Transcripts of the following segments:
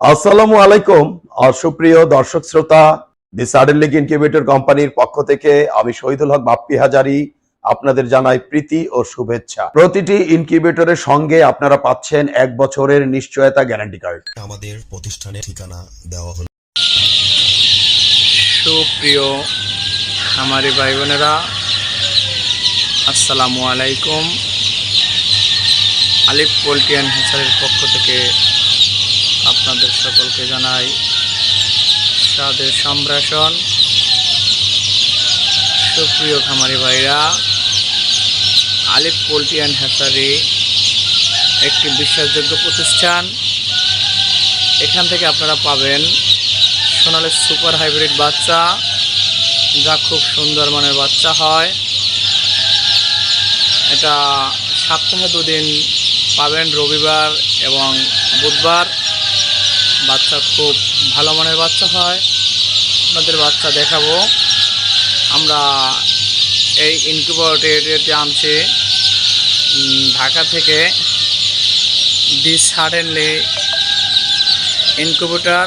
আসসালামু আলাইকুম আর সুপ্রিয় দর্শক শ্রোতা দি সাডেন লিগ ইনকিউবেটর কোম্পানির পক্ষ থেকে আমি শহীদুল হক বাপ্পি হাজারি আপনাদের জানাই প্রীতি ও শুভেচ্ছা। প্রতিটি ইনকিউবেটরের সঙ্গে আপনারা পাচ্ছেন এক বছরের নিশ্চয়তা গ্যারান্টি কার্ড। আমাদের প্রতিষ্ঠানের ঠিকানা দেওয়া হলো সুপ্রিয় আমারি ভাই বোনেরা আসসালামু আলাইকুম। আলিফ পোলট্রি অ্যান্ড পক্ষ থেকে আপনাদের সকলকে জানাই স্বাদের সম্প্রাসন সুপ্রিয় খামারি ভাইরা, আলিফ পোলট্রি অ্যান্ড হ্যাচারি একটি বিশ্বাসযোগ্য প্রতিষ্ঠান। এখান থেকে আপনারা পাবেন সোনালের সুপার হাইব্রিড বাচ্চা, যা খুব সুন্দর মানের বাচ্চা হয়। এটা সপ্তাহে দুদিন পাবেন রবিবার এবং বুধবার। বাচ্চা খুব ভালো মানের বাচ্চা হয়। আপনাদের বাচ্চা দেখাবো। আমরা এই ইনকিউবেটরটি আনছি। ঢাকা থেকে the suddenly incubator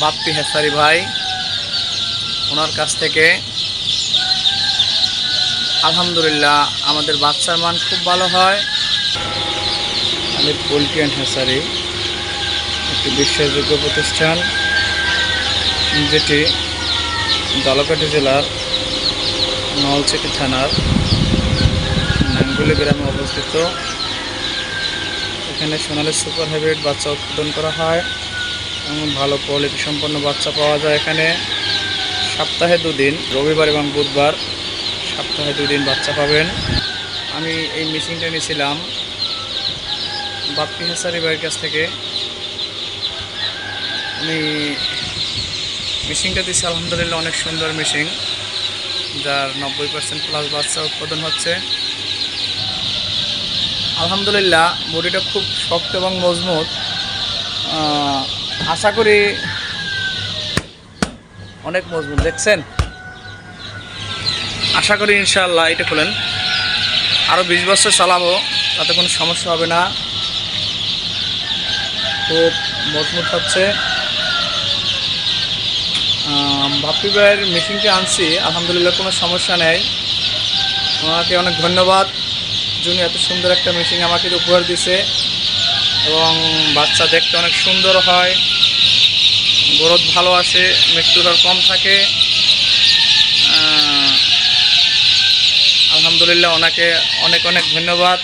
Bappy hatchery ভাই, ওনার কাছ থেকে। আলহামদুলিল্লাহ, আমাদের বাচ্চার মান খুব ভালো হয়। আমি পোলট্রি অ্যান্ড হেসারি। একটি বিশ্বাসযোগ্য প্রতিষ্ঠান, যেটি দলকাঠি জেলার নলছিটি থানার নাঙ্গুলি গ্রামে অবস্থিত। এখানে সোনালী সুপার হাইব্রিড বাচ্চা উৎপাদন করা হয় এবং ভালো কোয়ালিটি সম্পন্ন বাচ্চা পাওয়া যায় এখানে। সপ্তাহে দুদিন, রবিবার এবং বুধবার সপ্তাহে দুদিন বাচ্চা পাবেন। আমি এই মেশিনটা নিয়েছিলাম বাপ্পি হাসারি ভাইয়ের কাছ থেকে। আমি মেশিনটা দিচ্ছি আলহামদুলিল্লাহ অনেক সুন্দর মেশিন, যার নব্বই পার্সেন্ট প্লাস বাচ্চা উৎপাদন হচ্ছে। আলহামদুলিল্লাহ, বডিটা খুব শক্ত এবং মজবুত। আশা করি অনেক মজবুত, দেখছেন? আশা করি ইনশাআল্লাহ এটা খুলেন। আরও বিশ বছর চালাবো, তাতে কোনো সমস্যা হবে না। খুব মজবুত হচ্ছে। বাপ্পি ভাইয়ের মেশিনটি আনছি, আলহামদুলিল্লাহ কোনো সমস্যা নেই। ওনাকে অনেক ধন্যবাদ। যিনি এত সুন্দর একটা মেশিন আমাকে উপহার দিছে এবং বাচ্চা দেখতে অনেক সুন্দর হয়। গ্রোথ ভালো আসে, মৃত্যুর হার কম থাকে। আলহামদুলিল্লাহ ওনাকে অনেক অনেক ধন্যবাদ।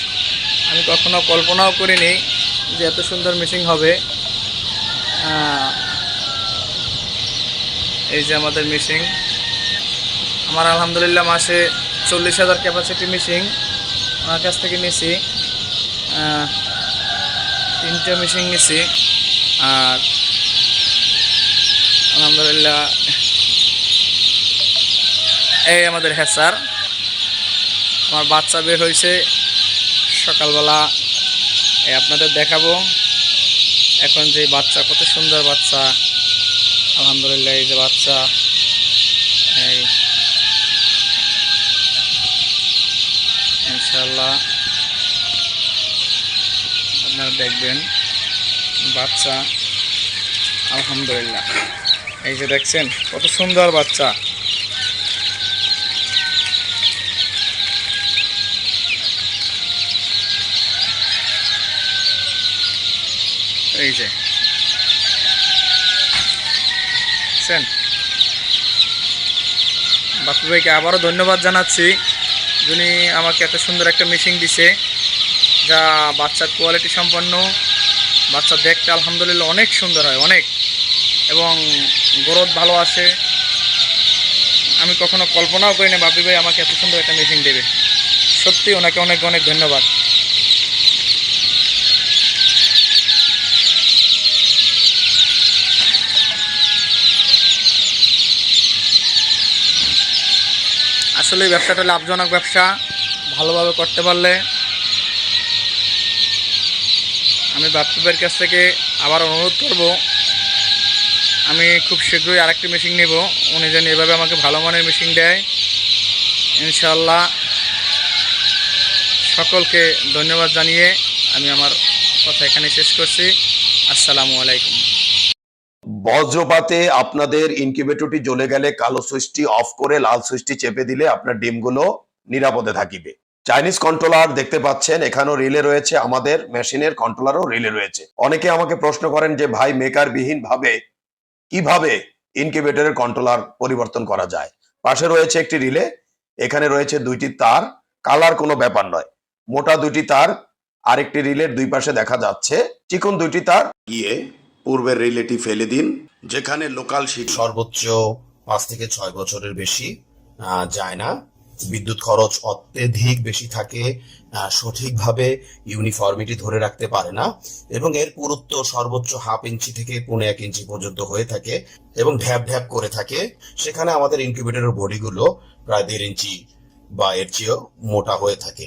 আমি কখনো কল্পনাও করিনি যে এত সুন্দর মেশিন হবে। এই যে আমাদের মেশিন আমার আলহামদুলিল্লাহ মাসে চল্লিশ হাজার ক্যাপাসিটি মিশিং ওনার কাছ থেকে আহ, তিনটে মেশিন নিয়েছি আর আলহামদুলিল্লাহ এই আমাদের হ্যাসার আমার বাচ্চা বের হয়েছে সকালবেলা। এই আপনাদের দেখাবো। এখন যে বাচ্চা কত সুন্দর বাচ্চা। আলহামদুলিল্লাহ, এই যে বাচ্চা, এই ইনশাল্লাহ আপনারা দেখবেন, বাচ্চা, আলহামদুলিল্লাহ। এই যে দেখছেন, কত সুন্দর বাচ্চা। এই যে। দেখছেন? বাপু ভাইকে আবারও ধন্যবাদ জানাচ্ছি। যিনি আমাকে এত সুন্দর একটা মেশিন দিছে, যা বাচ্চার কোয়ালিটি সম্পন্ন, বাচ্চা দেখতে আলহামদুলিল্লাহ অনেক সুন্দর হয়, অনেক। এবং গ্রোথ ভালো আসে। আমি কখনো কল্পনাও করি না বাপি ভাই আমাকে এত সুন্দর একটা মেশিন দেবে। সত্যি ওনাকে অনেক অনেক ধন্যবাদ। আসলে ব্যবসাটা লাভজনক ব্যবসা, ভালোভাবে করতে পারলে আমি বাপ্পিবের কাছ থেকে আবার অনুরোধ করব, আমি খুব শীঘ্রই আরেকটি মেশিন নেব, উনি যেন এভাবে আমাকে ভালো মানের মেশিন দেয়। ইনশাল্লাহ সকলকে ধন্যবাদ জানিয়ে আমি আমার কথা এখানে শেষ করছি। আসসালামু আলাইকুম। বজ্রপাতে আপনাদের ইনকিউবেটরটি জ্বলে গেলে কালো সুইচটি অফ করে লাল সুইচটি চেপে দিলে আপনার ডিমগুলো নিরাপদে থাকিবে। চাইনিজ কন্ট্রোলার দেখতে পাচ্ছেন, এখানেও রিলে রয়েছে আমাদের মেশিনের কন্ট্রোলারও রিলে রয়েছে। অনেকে আমাকে প্রশ্ন করেন যে, ভাই মেকার বিহীন ভাবে কীভাবে ইনকিউবেটরের কন্ট্রোলার পরিবর্তন করা যায়? পাশে রয়েছে একটি রিলে এখানে রয়েছে দুইটি তার কালার কোনো ব্যাপার নয়। মোটা দুইটি তার, আরেকটি রিলের দুই পাশে দেখা যাচ্ছে, চিকন দুইটি তার, গিয়ে পূর্বের রিলেটি ফেলে দিন, যেখানে লোকাল শীত সর্বোচ্চ পাঁচ থেকে ছয় বছরের বেশি যায় না। বিদ্যুৎ খরচ অত্যধিক বেশি থাকে সঠিকভাবে ইউনিফর্মিটি ধরে রাখতে পারে না এবং এর পুরুত্ব সর্বোচ্চ হাফ ইঞ্চি থেকে পৌনে এক ইঞ্চি পর্যন্ত হয়ে থাকে এবং ঢ্যাপ ঢ্যাপ করে থাকে। সেখানে আমাদের ইনকিউবেটরের বডিগুলো প্রায় দেড় ইঞ্চি বা এর চেয়েও মোটা হয়ে থাকে।